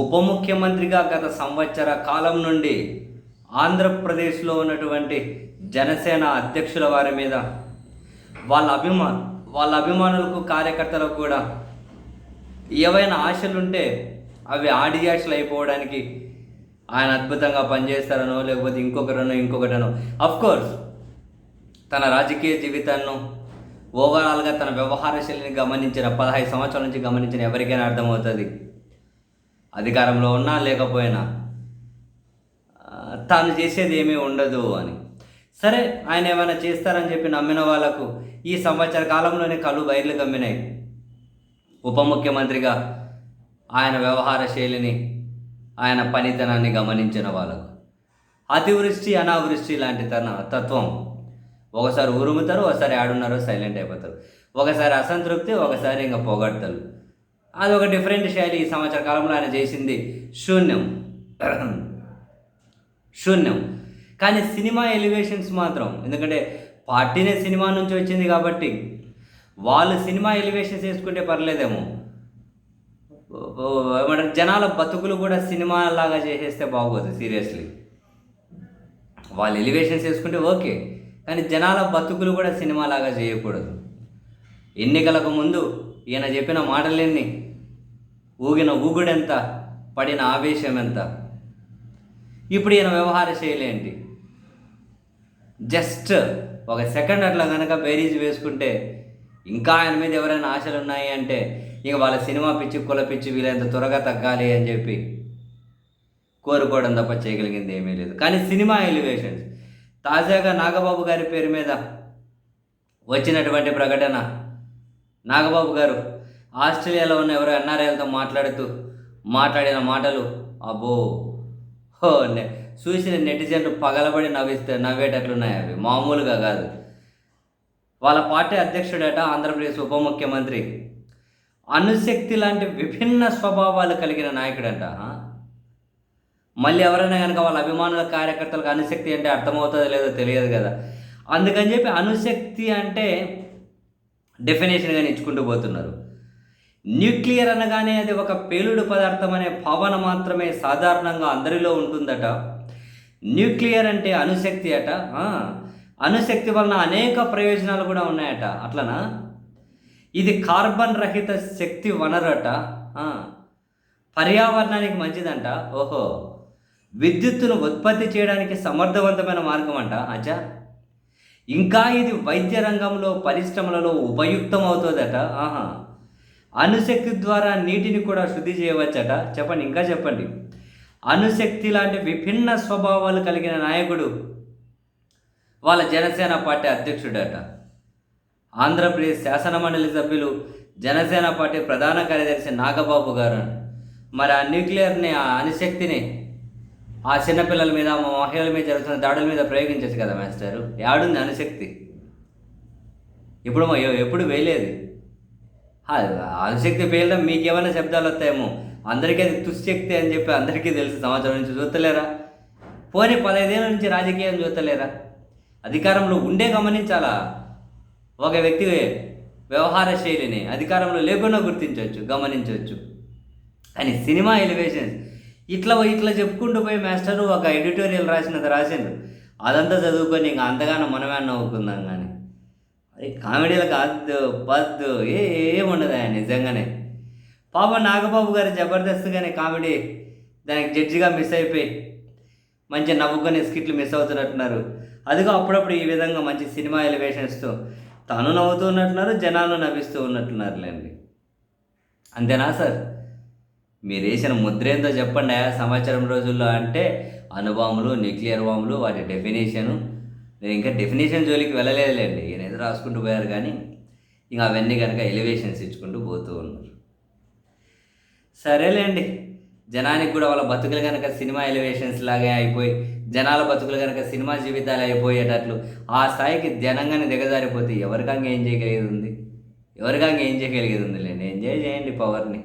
ఉప ముఖ్యమంత్రిగా గత సంవత్సర కాలం నుండి ఆంధ్రప్రదేశ్లో ఉన్నటువంటి జనసేన అధ్యక్షుల వారి మీద వాళ్ళ అభిమా వాళ్ళ అభిమానులకు కార్యకర్తలకు కూడా ఏవైనా ఆశలుంటే అవి ఆడియాషలు అయిపోవడానికి ఆయన అద్భుతంగా పనిచేస్తారనో లేకపోతే ఇంకొకరనో ఇంకొకటనో. కోర్స్ తన రాజకీయ జీవితాన్ని ఓవరాల్గా తన వ్యవహార శైలిని గమనించిన పదహైదు సంవత్సరాల నుంచి గమనించిన ఎవరికైనా అర్థమవుతుంది. అధికారంలో ఉన్నా లేకపోయినా తాను చేసేది ఏమీ ఉండదు అని. సరే ఆయన ఏమైనా చేస్తారని చెప్పి నమ్మిన వాళ్ళకు ఈ సంవత్సర కాలంలోనే కళ్ళు బయర్లు కమ్మినాయి. ఉప ముఖ్యమంత్రిగా ఆయన వ్యవహార శైలిని ఆయన పనితనాన్ని గమనించిన వాళ్ళకు. అతివృష్టి అనావృష్టి లాంటి తన తత్వం. ఒకసారి ఉరుముతారు ఒకసారి ఆడున్నారు సైలెంట్ అయిపోతారు. ఒకసారి అసంతృప్తి ఒకసారి ఇంకా పొగడతారు అది ఒక డిఫరెంట్ శైలి ఈ సంవత్సర కాలంలో ఆయన చేసింది. శూన్యం. శూన్యం. కానీ సినిమా ఎలివేషన్స్ మాత్రం ఎందుకంటే పార్టీనే సినిమా నుంచి వచ్చింది కాబట్టి వాళ్ళు సినిమా ఎలివేషన్స్ వేసుకుంటే పర్లేదేమో. ఏమంటారు? జనాల బతుకులు కూడా సినిమా లాగా చేసేస్తే బాగోదు సీరియస్లీ వాళ్ళు ఎలివేషన్స్ వేసుకుంటే ఓకే కానీ జనాల బతుకులు కూడా సినిమా లాగా చేయకూడదు. ఎన్నికలకు ముందు ఈయన చెప్పిన మాటలన్నీ ఊగిన ఊగుడెంత? పడిన ఆవేశం ఎంత ఇప్పుడు ఈయన వ్యవహార శైలి ఏంటి? జస్ట్ ఒక సెకండ్ అట్లా కనుక బేరీజ్ వేసుకుంటే ఇంకా ఆయన మీద ఎవరైనా ఆశలు ఉన్నాయి అంటే ఇక వాళ్ళ సినిమా పిచ్చి కుల పిచ్చి వీళ్ళంత త్వరగా తగ్గాలి అని చెప్పి కోరుకోవడం తప్ప చేయగలిగింది ఏమీ లేదు. కానీ సినిమా ఎలివేషన్స్. తాజాగా నాగబాబు గారి పేరు మీద వచ్చినటువంటి ప్రకటన నాగబాబు గారు ఆస్ట్రేలియాలో ఉన్న ఎవరో ఎన్ఆర్ఐలతో మాట్లాడుతూ మాట్లాడిన మాటలు అబ్బో హో చూసిన నెటిజన్లు పగలబడి నవ్విస్తే నవ్వేటట్లున్నాయి అవి. మామూలుగా కాదు. వాళ్ళ పార్టీ అధ్యక్షుడట ఆంధ్రప్రదేశ్ ఉప ముఖ్యమంత్రి. అణుశక్తి లాంటి విభిన్న స్వభావాలు కలిగిన నాయకుడంట మళ్ళీ ఎవరైనా కనుక వాళ్ళ అభిమానుల కార్యకర్తలకు అణుశక్తి అంటే అర్థమవుతుందో లేదో తెలియదు కదా. అందుకని చెప్పి అణుశక్తి అంటే డెఫినేషన్గా ఇచ్చుకుంటూ పోతున్నారు. న్యూక్లియర్ అనగానే అది ఒక పేలుడు పదార్థం అనే భావన మాత్రమే సాధారణంగా అందరిలో ఉంటుందట. న్యూక్లియర్ అంటే అణుశక్తి అట. అణుశక్తి వలన అనేక ప్రయోజనాలు కూడా ఉన్నాయట. అట్లనా? ఇది కార్బన్ రహిత శక్తి వనరట. పర్యావరణానికి మంచిదంట. ఓహో విద్యుత్తును ఉత్పత్తి చేయడానికి సమర్థవంతమైన మార్గం అంట. అచ్చా. ఇంకా ఇది వైద్య రంగంలో పరిశ్రమలలో ఉపయుక్తం అవుతుందట ఆహా. అణుశక్తి ద్వారా నీటిని కూడా శుద్ధి చేయవచ్చట. చెప్పండి ఇంకా చెప్పండి. అణుశక్తి లాంటి విభిన్న స్వభావాలు కలిగిన నాయకుడు వాళ్ళ జనసేన పార్టీ అధ్యక్షుడట. ఆంధ్రప్రదేశ్ శాసనమండలి సభ్యులు జనసేన పార్టీ ప్రధాన కార్యదర్శి నాగబాబు గారు. మరి ఆ న్యూక్లియర్ని ఆ అణుశక్తిని ఆ చిన్నపిల్లల మీద మా మహిళల మీద జరుగుతున్న దాడుల మీద ప్రయోగించచ్చు కదా మాస్టారు? యాడుంది అనుశక్తి. ఇప్పుడు మా ఎప్పుడు వేయలేదు. అనుశక్తి పేలడం మీకు ఏమైనా శబ్దాలు వస్తాయేమో? అందరికీ అది తుశక్తి అని చెప్పి అందరికీ తెలుసు సమాచారం నుంచి చూస్తలేరా? పోనీ పదహైదేళ్ళ నుంచి రాజకీయం చూస్తలేరా? అధికారంలో ఉండే గమనించాలా? ఒక వ్యక్తి వ్యవహార శైలిని అధికారంలో లేకుండా గుర్తించవచ్చు గమనించవచ్చు కానీ సినిమా ఎలివేషన్స్ ఇట్లా ఇట్లా చెప్పుకుంటూ పోయి మాస్టర్ ఒక ఎడిటోరియల్ రాసినది రాసిండు. అదంతా చదువుకొని ఇంకా అంతగానో మనమే నవ్వుకుందాం కానీ అది కామెడీలు కాదు పద్దు ఏ ఏముండదు ఆయన నిజంగానే. పాప నాగబాబు గారు జబర్దస్త్గానే కామెడీ దానికి జడ్జిగా మిస్ అయిపోయి మంచి నవ్వుకొని స్కిట్లు మిస్ అవుతున్నట్టున్నారు. అదిగో అప్పుడప్పుడు ఈ విధంగా మంచి సినిమా ఎలివేషన్స్తో తను నవ్వుతూ ఉన్నట్టున్నారు జనాలు నవ్విస్తూ ఉన్నట్టున్నారులేండి. అంతేనా సార్? మీరు వేసిన ముద్ర చెప్పండి సమాచారం సంవత్సరం రోజుల్లో అంటే అణుబాంబులు న్యూక్లియర్ బాంబులు వాటి డెఫినేషను నేను ఇంకా డెఫినేషన్ జోలికి వెళ్ళలేదులేండి. ఈయన ఏదో రాసుకుంటూ పోయారు కానీ ఇంకా అవన్నీ కనుక ఎలివేషన్స్ ఇచ్చుకుంటూ పోతూ ఉన్నారు. సరేలేండి. జనానికి కూడా వాళ్ళ బతుకులు కనుక సినిమా ఎలివేషన్స్ లాగే అయిపోయి జనాల బతుకులు కనుక సినిమా జీవితాలు అయిపోయేటట్లు ఆ స్థాయికి జనంగానే దిగజారిపోతే ఎవరికంగా ఏం చేయగలిగేది ఉంది? ఎవరికంగా ఏం చేయగలిగేది ఉంది లేండి ఎంజాయ్ చేయండి పవర్ని.